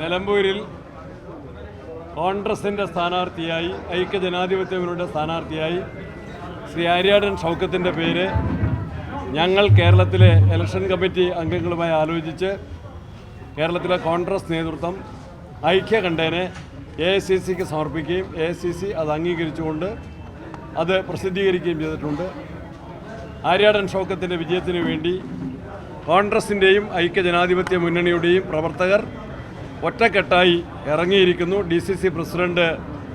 നിലമ്പൂരിൽ കോൺഗ്രസിന്റെ സ്ഥാനാർത്ഥിയായി ഐക്യജനാധിപത്യ മുന്നണിയുടെ സ്ഥാനാർത്ഥിയായി ശ്രീ ആര്യാടൻ ഷൗക്കത്തിന്റെ പേര് ഞങ്ങൾ കേരളത്തിലെ ഇലക്ഷൻ കമ്മിറ്റി അംഗങ്ങളുമായി ആലോചിച്ച് കേരളത്തിലെ കോൺഗ്രസ് നേതൃത്വം ഐക്യ കണ്ടേനെ എ ഐ സി സിക്ക് സമർപ്പിക്കുകയും എ ഐ സി സി അത് അംഗീകരിച്ചുകൊണ്ട് അത് പ്രസിദ്ധീകരിക്കുകയും ചെയ്തിട്ടുണ്ട്. ആര്യാടൻ ഷൗക്കത്തിന്റെ വിജയത്തിന് വേണ്ടി കോൺഗ്രസിന്റെയും ഐക്യജനാധിപത്യ മുന്നണിയുടെയും പ്രവർത്തകർ ഒറ്റക്കെട്ടായി ഇറങ്ങിയിരിക്കുന്നു D C C president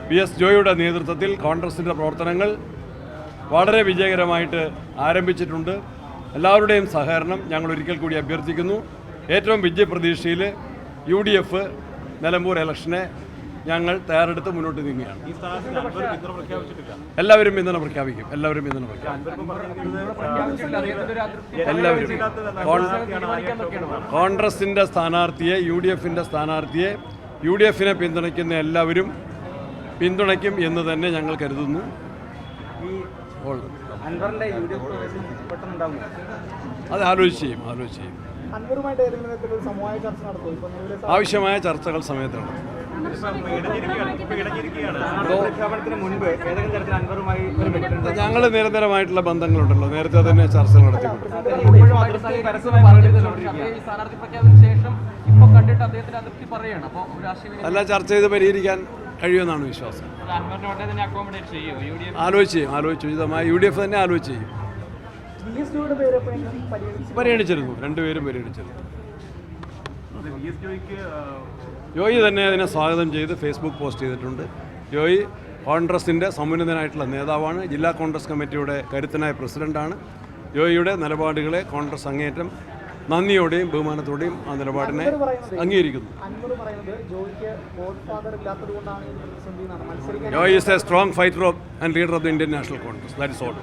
P S ജോയിയുടെ നേതൃത്വത്തിൽ കോൺഗ്രസിന്റെ പ്രവർത്തനങ്ങൾ വളരെ വിജയകരമായിട്ട് ആരംഭിച്ചിട്ടുണ്ട്. എല്ലാവരുടെയും സഹകരണം ഞങ്ങൾ ഒരിക്കൽ കൂടി അഭ്യർത്ഥിക്കുന്നു. ഏറ്റവും വിജയപ്രതീക്ഷയിൽ യു ഡി എഫ് നിലമ്പൂർ ഇലക്ഷനെ ഞങ്ങൾ തയ്യാറെടുത്ത് മുന്നോട്ട് നീങ്ങുകയാണ്. എല്ലാവരും പിന്തുണ പ്രഖ്യാപിക്കും. എല്ലാവരും പിന്തുണ പ്രഖ്യാപിക്കും. എല്ലാവരും കോൺ- കോൺഗ്രസിന്റെ സ്ഥാനാർത്ഥിയെ യു ഡി എഫിന്റെ സ്ഥാനാർത്ഥിയെ യു ഡി എഫിനെ പിന്തുണയ്ക്കുന്ന എല്ലാവരും പിന്തുണയ്ക്കും എന്ന് തന്നെ ഞങ്ങൾ കരുതുന്നു. അത് ആലോചിച്ച് ചെയ്യും ആലോചിച്ച് ചെയ്യും. ആവശ്യമായ ചർച്ചകൾ സമയത്താണ് പ്രഖ്യാപനത്തിന് ഞങ്ങൾ നിരന്തരമായിട്ടുള്ള ബന്ധങ്ങളുണ്ടല്ലോ. നേരത്തെ തന്നെ ചർച്ചകൾ നടത്തിയിട്ടുണ്ട് അല്ല ചർച്ച ചെയ്ത് പരിഹരിക്കാൻ കഴിയുമെന്നാണ് വിശ്വാസം. ആലോചിച്ച് ചെയ്യും ആലോചിച്ച് ഉചിതമായി യു ഡി എഫ് തന്നെ ആലോചിച്ച് ചെയ്യും. പരിഗണിച്ചിരുന്നു. രണ്ടുപേരും പരിഗണിച്ചിരുന്നു. ജോയി തന്നെ അതിനെ സ്വാഗതം ചെയ്ത് ഫേസ്ബുക്ക് പോസ്റ്റ് ചെയ്തിട്ടുണ്ട്. ജോയി കോൺഗ്രസിന്റെ സമുന്നതനായിട്ടുള്ള നേതാവാണ്. ജില്ലാ കോൺഗ്രസ് കമ്മിറ്റിയുടെ കരുത്തനായ പ്രസിഡന്റാണ്. ജോയിയുടെ നിലപാടുകളെ കോൺഗ്രസ് അങ്ങേറ്റം നന്ദിയോടെയും ബഹുമാനത്തോടെയും ആ നിലപാടിനെ അംഗീകരിക്കുന്നു. Joy is a strong fighter of and leader of the Indian National Congress that is all